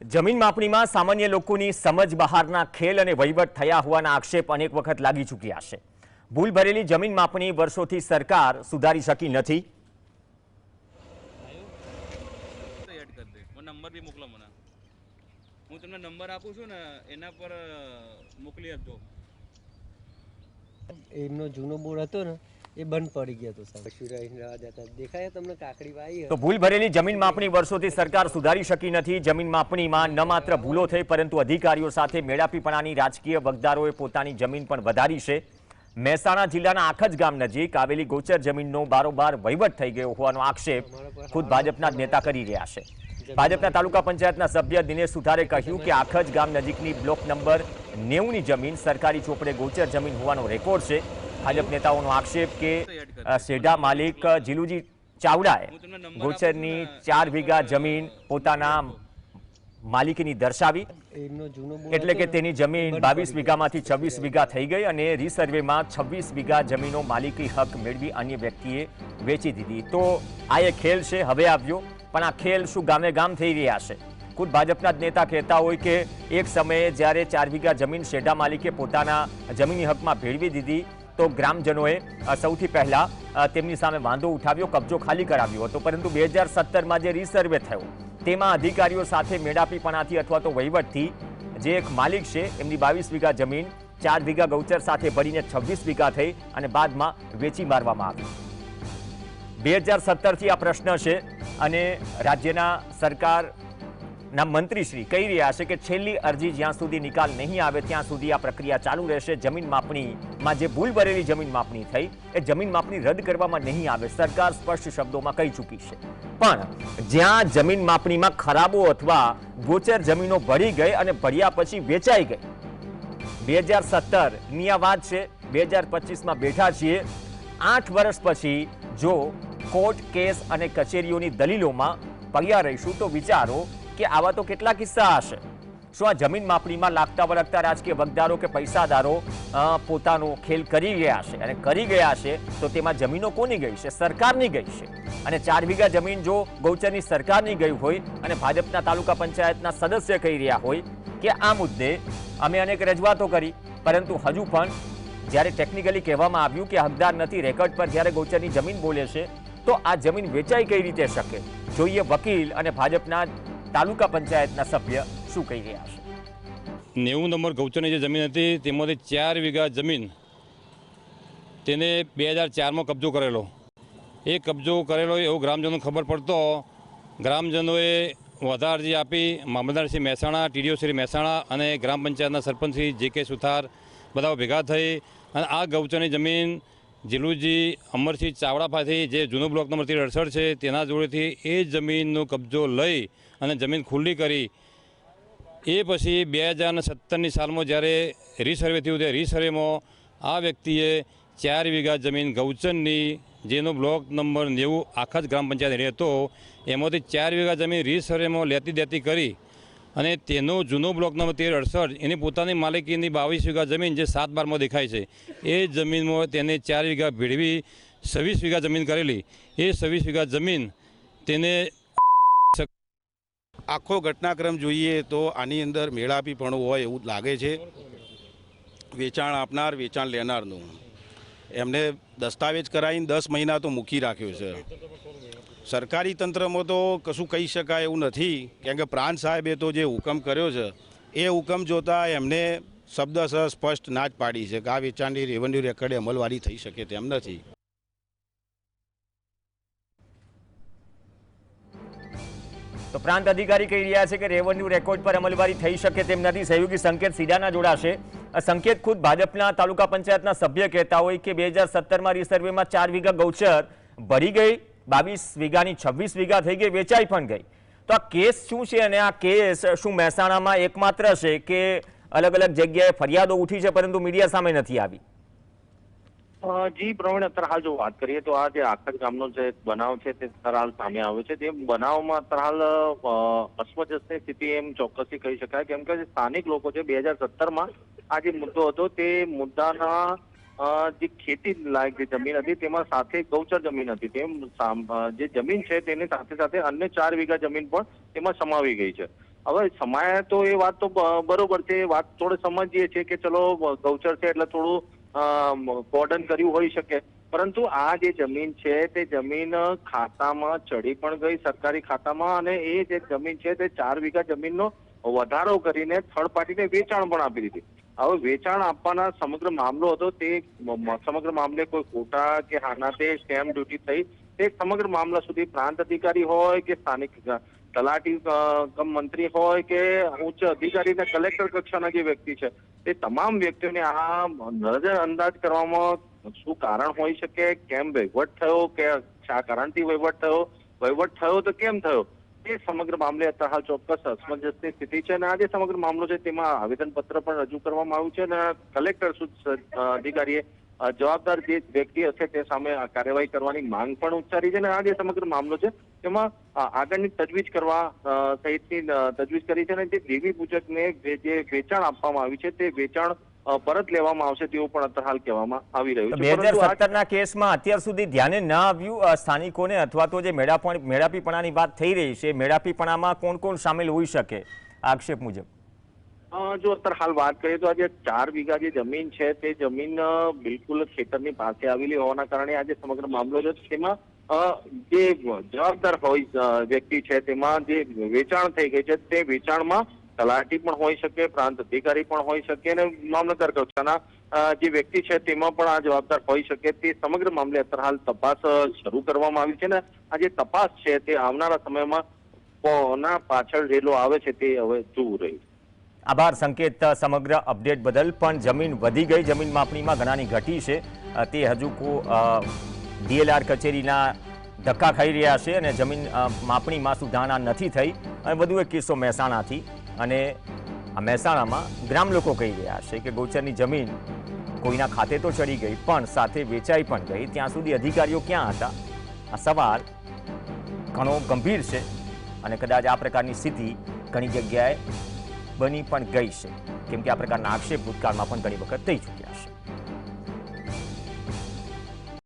જમીન માપણીમાં સામાન્ય લોકોની સમજ બહારના ખેલ અને વહીવટ થયા હોવાના આક્ષેપ અનેક વખત લાગી ચૂક્યા છે. ભૂલ ભરેલી જમીન માપણી વર્ષોથી સરકાર સુધારી શકી નથી. તો એડ કરી દે મને નંબર બી મોકલો મને. હું તમને નંબર આપું છું ને એના પર મોકલી આપજો. એમનો જૂનો બોર્ડ હતો ને એ બંધ પડી ગયો હતો સાહેબ. દેખાય તમને કાકડી વાઈ તો ભૂલ ભરેલી જમીન માપણી વર્ષોથી સરકાર સુધારી શકી નથી. જમીન માપણીમાં ન માત્ર ભૂલો થઈ પરંતુ અધિકારીઓ સાથે મેળાપીપણાની રાજકીય વગદારોએ પોતાની જમીન પણ વધારી છે. મહેસાણા જિલ્લાના આખજ ગામ નજીક આવેલી ગોચર જમીનનો બારોબાર વહીવટ થઈ ગયો હોવાનો આક્ષેપ ખુદ ભાજપના જ નેતા કરી રહ્યા છે. ભાજપના તાલુકા પંચાયતના સભ્ય દિનેશ સુથારે કહ્યું કે આખજ ગામ નજીકની બ્લોક નંબર નેવુંની જમીન સરકારી ચોપડે ગોચર જમીન હોવાનો રેકોર્ડ છે. ભાજપ નેતાઓનો આક્ષેપ કે સેઢા માલિક જીલુજી ચાવડાએ ગોચરની ચાર વીઘા જમીન પોતાના માલિકીની દર્શાવી. એટલે કે તેની જમીન બાવીસ વીઘામાંથી છવ્વીસ વીઘા થઈ ગઈ અને રીસર્વેમાં છવ્વીસ વીઘા જમીનો માલિકી હક મેળવી અન્ય વ્યક્તિએ વેચી દીધી. તો આ એ ખેલ છે હવે આવ્યો. પણ આ ખેલ શું ગામે ગામ થઈ રહ્યા છે? ખુદ ભાજપના જ નેતા કહેતા હોય કે એક સમયે જ્યારે ચાર વીઘા જમીન શેઢા માલિકે પોતાના જમીની હકમાં ભેળવી દીધી તો ગ્રામજનોએ અ, સૌથી પહેલા અ, તેમની સામે વાંધો ઉઠાવ્યો કબજો ખાલી કરાવ્યો હતો. પરંતુ બે હજાર સત્તરમાં જે રીસર્વે થયો તેમાં અધિકારીઓ સાથે મેળાપીપણાથી અથવા તો વહીવટથી જે એક માલિક છે એમની બાવીસ વીઘા જમીન ચાર વીઘા ગૌચર સાથે ભરીને છવ્વીસ વીઘા થઈ અને બાદમાં વેચી મારવામાં આવી. બે હજાર સત્તરથી આ પ્રશ્ન છે અને રાજ્યના સરકારના મંત્રીશ્રી કહી રહ્યા છે કે છેલ્લી અરજી જ્યાં સુધી નિકાલ નહીં આવે, ત્યાં સુધી આ પ્રક્રિયા ચાલુ રહેશે. જમીન માપણીમાં જે ભૂલ ભરેલી જમીન માપણી થઈ, એ જમીન માપણી રદ કરવામાં નહીં આવે. સરકાર સ્પષ્ટ શબ્દોમાં કહી ચૂકી છે. પણ જ્યાં જમીન માપણીમાં ખરાબો અથવા ગોચર જમીનો ભરી ગઈ અને ભર્યા પછી વેચાઈ ગઈ. બે હજાર સત્તરની આ વાત છે. બે હજાર પચીસમાં બેઠા છીએ. આઠ વર્ષ પછી જો કોર્ટ કેસ અને કચેરીઓની દલીલોમાં પડ્યા રહીશું, તો વિચારો કે આવા તો કેટલા કિસ્સા હશે? શું આ જમીન માપણીમાં લાગતા વળગતા રાજકીય વગદારો કે પૈસાદારો પોતાનો ખેલ કરી ગયા છે? અને કરી ગયા છે તો તેમાં જમીનો કોની ગઈ છે? સરકારની ગઈ છે. અને ચાર વીઘા જમીન જો ગૌચરની સરકારની ગઈ હોય અને ભાજપના તાલુકા પંચાયતના સદસ્ય કહી રહ્યા હોય કે આ મુદ્દે અમે અનેક રજૂઆતો કરી, પરંતુ હજુ પણ જ્યારે ટેકનિકલી કહેવામાં આવ્યું કે હકદાર નથી રેકર્ડ પર જ્યારે ગૌચરની જમીન બોલે છે, તો આ જમીન વેચાઈ કઈ રીતે શકે? જોઈએ વકીલ અને ભાજપના તાલુકા પંચાયતના સભ્ય શું કહી રહ્યા છે? નેવું નંબર ગૌચરની જે જમીન હતી, તેમાંથી ચાર વીઘા જમીન તેને બે હજાર ચારમાં કબજો કરેલો. એ કબજો કરેલો એવું ગ્રામજનોને ખબર પડતો, ગ્રામજનોએ વધારે અરજી આપી, મામલતદાર શ્રી મહેસાણા, ટીડીઓ શ્રી મહેસાણા અને ગ્રામ પંચાયતના સરપંચ શ્રી જે કે સુથાર બધા ભેગા થઈ અને આ ગૌચરની જમીન જીલુજી અમરસિંહ ચાવડા પાસેથી જે જૂનો બ્લોક નંબર તેર અડસઠ છે, તેના જોડેથી એ જમીનનો કબજો લઈ અને જમીન ખુલ્લી કરી. એ પછી બે હજાર સત્તરની સાલમાં જ્યારે રીસર્વે થયું તે રીસર્વેમાં આ વ્યક્તિએ ચાર વીઘા જમીન ગૌચરની, જેનો બ્લોક નંબર નેવું આખા જ ગ્રામ પંચાયત હેઠળ હતો એમાંથી ચાર વીઘા જમીન રીસર્વેમાં લેતી દેતી કરી. અને તેનો જૂનો બ્લોક નંબર તેર, અડસઠ, એની પોતાની માલિકીની બાવીસ વીઘા જમીન જે સાત બારમાં દેખાય છે, એ જમીનમાં તેને ચાર વીઘા ભેળવી, છવ્વીસ વીઘા જમીન કરેલી. એ છવ્વીસ વીઘા જમીન તેને આખો ઘટનાક્રમ જોઈએ તો આની અંદર મેળાપીપણું હોય એવું લાગે છે. વેચાણ આપનાર, વેચાણ લેનારનું. એમને દસ્તાવેજ કરાવીને દસ મહિના તો મૂકી રાખ્યો છે. સરકારી તંત્રમાં તો કશું કહી શકાય એવું નથી. કેમ કે પ્રાંત સાહેબે તો જે હુકમ કર્યો છે, એ હુકમ જોતા એમને શબ્દસહ સ્પષ્ટ ના જ પાડી છે કે આ વેચાણની રેવન્યુ રેકર્ડ અમલવારી થઈ શકે તેમ નથી. તો પ્રાંત અધિકારી કહી રહ્યા છે કે રેવન્યુ રેકોર્ડ પર અમલવારી થઈ શકે તેમ નથી. સહયોગી સંકેત સીડાના જોડાશે. સંકેત ખુદ ભાજપના તાલુકા પંચાયતના સભ્ય કહેતા હોય કે બે હજાર સત્તરમાં રીસર્વેમાં ચાર વીઘા ગૌચર ભરી ગઈ, બાવીસ વીઘાની છવ્વીસ વીઘા થઈ ગઈ, વેચાઈ પણ ગઈ. તો આ કેસ શું છે અને આ કેસ શું મહેસાણામાં એકમાત્ર છે કે અલગ અલગ જગ્યાએ ફરિયાદો ઉઠી છે પરંતુ મીડિયા સામે નથી આવી? જી, પ્રવીણ, અત્યારે હાલ જો વાત કરીએ તો આ જે આખર ગામનો જે બનાવ છે તે હાલ સામે આવ્યો છે. તે બનાવમાં અત્યારે હાલ અસ્વજસની સ્થિતિ એમ ચોક્કસથી કહી શકાય. કેમ કે સ્થાનિક લોકો છે, બે હજાર સત્તરમાં આ જે મુદ્દો હતો, તે મુદ્દાના જે ખેતી લાયક જે જમીન હતી, તેમાં સાથે ગૌચર જમીન હતી. તેમ જે જમીન છે, તેની સાથે સાથે અન્ય ચાર વીઘા જમીન પણ તેમાં સમાવી ગઈ છે. હવે સમાય તો એ વાત તો બરોબર છે. એ વાત થોડે સમજીએ છીએ કે ચલો, ગૌચર છે એટલે થોડું કોર્ડન કર્યું હોઈ શકે. પરંતુ આ જે જમીન છે, તે જમીન ખાતામાં ચડી પણ ગઈ સરકારી ખાતામાં અને એ જે જમીન છે, તે ચાર વીઘા જમીનનો વધારો કરીને થર્ડ પાર્ટીને વેચાણ પણ આપી દીધી. હવે વેચાણ આપવાના સમગ્ર મામલો હતો, તે સમગ્ર મામલે કોઈ ખોટા કે હાના તે સ્ટેમ્પ ડ્યુટી થઈ, તે સમગ્ર મામલા સુધી પ્રાંત અધિકારી હોય કે સ્થાનિક તલાટી કમ મંત્રી હોય કે ઉચ્ચ અધિકારી ને કલેક્ટર કક્ષાના જે વ્યક્તિ છે તે તમામ વ્યક્તિઓને આ નજર અંદાજ કરવામાં શું કારણ હોઈ શકે, કેમ વહીવટ થયો, કે શા કારણથી વહીવટ થયો વહીવટ થયો તો કેમ થયો? એ સમગ્ર મામલે અત્યારે હાલ ચોક્કસ અસમંજસની સ્થિતિ છે અને આ જે સમગ્ર મામલો છે તેમાં આવેદનપત્ર પણ રજૂ કરવામાં આવ્યું છે અને કલેક્ટર અધિકારીએ જવાબદાર જે વ્યક્તિ હશે તે સામે કાર્યવાહી કરવાની માંગ પણ ઉચ્ચારી છે અને આ જે સમગ્ર મામલો છે તેમાં આગળની તજવીજ કરવા સહિતની તજવીજ કરી છે અને જે દેવી પૂજકને જે જે વેચાણ આપવામાં આવ્યું છે તે વેચાણ પરત લેવામાં આવશે તેવું પણ અત્યારે હાલ કહેવામાં આવી રહ્યું છે. બે હજાર આ કેસમાં અત્યાર સુધી ધ્યાને ન આવ્યું સ્થાનિકોને અથવા તો જે મેળાપણ મેળાપીપણાની વાત થઈ રહી છે મેળાપીપણામાં કોણ કોણ સામેલ હોઈ શકે? આક્ષેપ મુજબ. જો અત્યારે હાલ વાત કરીએ તો આજે ચાર વીઘા જે જમીન છે તે જમીન બિલકુલ ખેતરની પાસે આવેલી હોવાના કારણે આજે સમગ્ર મામલો છે. તેમાં જે જવાબદાર હોય વ્યક્તિ છે, તેમાં જે વેચાણ થઈ ગઈ છે, તે વેચાણમાં તલાટી પણ હોઈ શકે, પ્રાંત અધિકારી પણ હોઈ શકે અને મામલતદાર કક્ષાના જે વ્યક્તિ છે, તેમાં પણ આ જવાબદાર હોઈ શકે. તે સમગ્ર મામલે અત્યારે હાલ તપાસ શરૂ કરવામાં આવી છે ને આ જે તપાસ છે, તે આવનારા સમયમાં કોના પાછળ રેલો આવે છે, તે હવે જોવું રહ્યું આભાર. સંકેત સમગ્ર અપડેટ બદલ પણ જમીન વધી ગઈ. જમીન માપણીમાં ઘણાની ઘટી છે. તે હજુ કો ડીએલઆર કચેરીના ધક્કા ખાઈ રહ્યા છે અને જમીન માપણીમાં સુધારણા નથી થઈ અને વધુ એક કિસ્સો મહેસાણાથી. અને આ મહેસાણામાં ગ્રામ લોકો કહી રહ્યા છે કે ગૌચરની જમીન કોઈના ખાતે તો ચડી ગઈ, પણ સાથે વેચાઈ પણ ગઈ. ત્યાં સુધી અધિકારીઓ ક્યાં હતા? આ સવાલ ઘણો ગંભીર છે અને કદાચ આ પ્રકારની સ્થિતિ ઘણી જગ્યાએ બની પણ ગઈ છે. કેમ કે આ પ્રકારના આક્ષેપ ભૂતકાળમાં પણ ઘણી વખત થઈ ચૂક્યા છે.